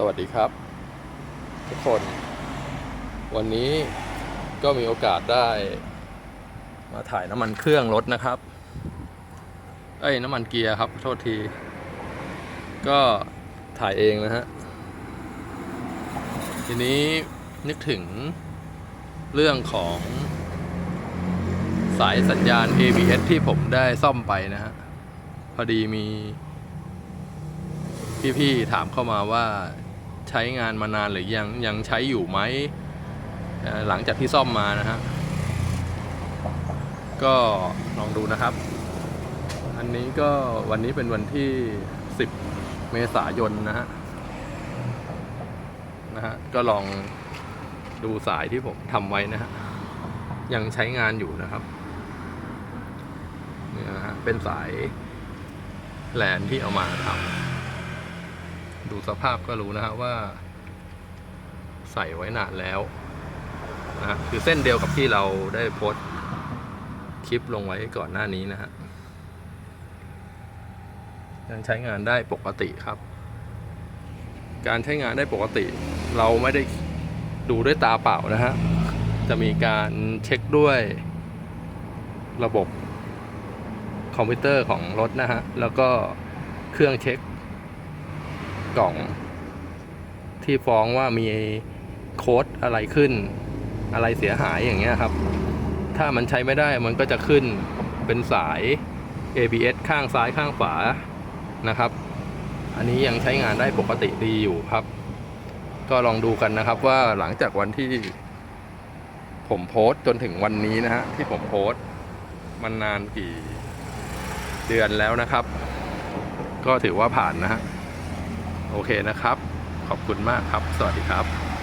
สวัสดีครับ ทุกคน วันนี้ก็มีโอกาสได้ มาถ่ายน้ำมันเครื่องรถนะครับ เอ้ยน้ำมันเกียร์ครับ โทษที ก็ถ่ายเองนะฮะ ทีนี้นึกถึงเรื่องของสายสัญญาณ ABS ที่ผมได้ซ่อมไปนะฮะ พอดีมีพี่ๆถามเข้ามาว่า ใช้งานมานานหรือยังยังใช้อยู่ไหมหลังจากที่ซ่อมมานะฮะก็ลองดูนะครับ อันนี้ก็วันนี้เป็นวันที่ 10 เมษายนนะฮะนะฮะก็ลองดูสายที่ผมทำไว้นะฮะยังใช้งานอยู่นะครับเนี่ยนะฮะเป็นสายแลนที่เอามาทำ ดูสภาพก็รู้นะฮะว่า ใส่ไว้นานแล้วนะฮะคือเส้นเดียวกับที่เราได้โพสคลิปลงไว้ก่อนหน้านี้นะฮะยังใช้งานได้ปกติครับ การใช้งานได้ปกติ เราไม่ได้ดูด้วยตาเปล่านะฮะ จะมีการเช็คด้วยระบบคอมพิวเตอร์ของรถนะฮะ แล้วก็เครื่องเช็ค กล่อง ที่ฟ้องว่ามีโค้ดอะไรขึ้น อะไรเสียหายอย่างเงี้ยครับ ถ้ามันใช้ไม่ได้มันก็จะขึ้นเป็นสาย ABS ข้างซ้ายข้างขวานะครับ อันนี้ยังใช้งานได้ปกติดีอยู่ครับ ก็ลองดูกันนะครับว่าหลังจากวันที่ ผมโพสต์จนถึงวันนี้นะฮะที่ผมโพสต์มันนานกี่เดือนแล้วนะครับ ก็ถือว่าผ่านนะฮะ โอเคนะครับ ขอบคุณมากครับ สวัสดีครับ